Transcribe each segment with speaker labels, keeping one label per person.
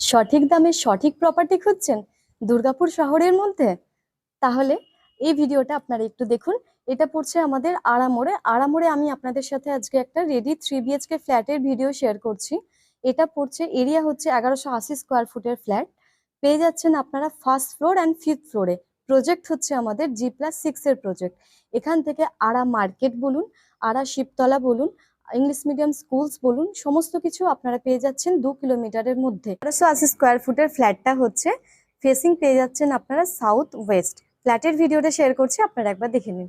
Speaker 1: সঠিক দামে সঠিক প্রপার্টি খুঁজছেন দুর্গাপুর শহরের মধ্যে? তাহলে এই ভিডিওটা আপনারা একটু দেখুন। এটা পড়ছে আমাদের আড়ামোড়ে আড়ামোড়ে আমি আপনাদের সাথে আজকে একটা রেডি থ্রি বিএচকে ফ্ল্যাটের ভিডিও শেয়ার করছি। এটা পড়ছে এরিয়া হচ্ছে এগারোশো আশি স্কোয়ার ফুটের ফ্ল্যাট পেয়ে যাচ্ছেন আপনারা ফার্স্ট ফ্লোর অ্যান্ড ফিফথ ফ্লোরে প্রজেক্ট হচ্ছে আমাদের জি প্লাস সিক্স এর প্রজেক্ট এখান থেকে আড়া মার্কেট বলুন আড়া শিবতলা বলুন ইংলিশ মিডিয়াম স্কুলস বলুন, সমস্ত কিছু আপনারা পেয়ে যাচ্ছেন দু কিলোমিটারের মধ্যে। আঠারোশো আশি স্কোয়ার ফুটের ফ্ল্যাটটা হচ্ছে ফেসিং পেয়ে যাচ্ছেন আপনারা সাউথ ওয়েস্ট ফ্ল্যাটের ভিডিওটা শেয়ার করছি, আপনারা একবার দেখে নিন।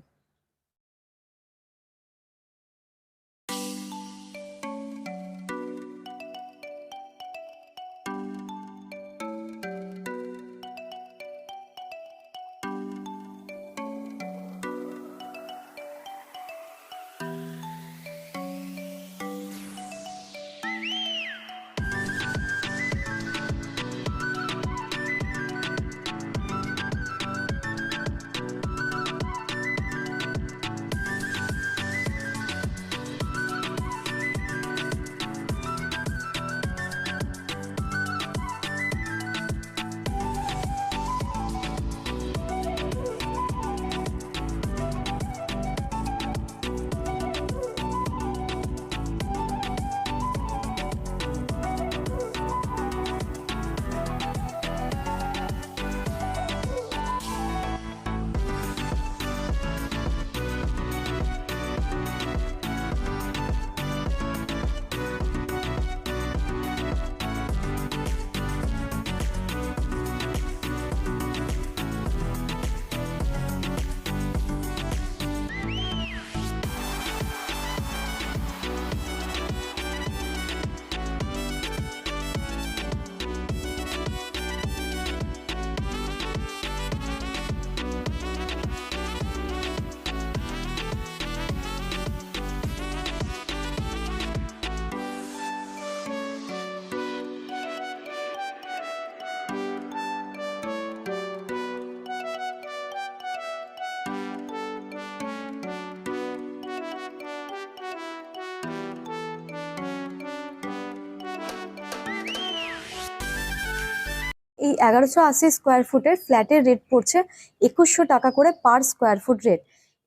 Speaker 1: এই এগারোশো আশি স্কোয়ার ফুটের ফ্ল্যাটের রেট পড়ছে একুশশো টাকা করে পার স্কোয়ার ফুট রেট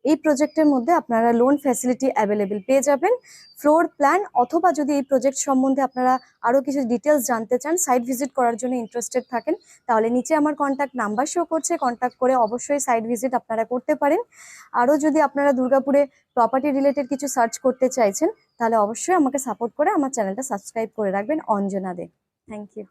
Speaker 1: এই প্রজেক্টের মধ্যে আপনারা লোন ফ্যাসিলিটি অ্যাভেলেবেল পেয়ে যাবেন। ফ্লোর প্ল্যান অথবা যদি এই প্রজেক্ট সম্বন্ধে আপনারা আরও কিছু ডিটেলস জানতে চান সাইট ভিজিট করার জন্য ইন্টারেস্টেড থাকেন, তাহলে নিচে আমার কন্ট্যাক্ট নাম্বার শো করছে কন্ট্যাক্ট করে অবশ্যই সাইট ভিজিট আপনারা করতে পারেন। আরও যদি আপনারা দুর্গাপুরে প্রপার্টি রিলেটেড কিছু সার্চ করতে চাইছেন, তাহলে অবশ্যই আমাকে সাপোর্ট করে আমার চ্যানেলটা সাবস্ক্রাইব করে রাখবেন। অঞ্জনা দে। Thank you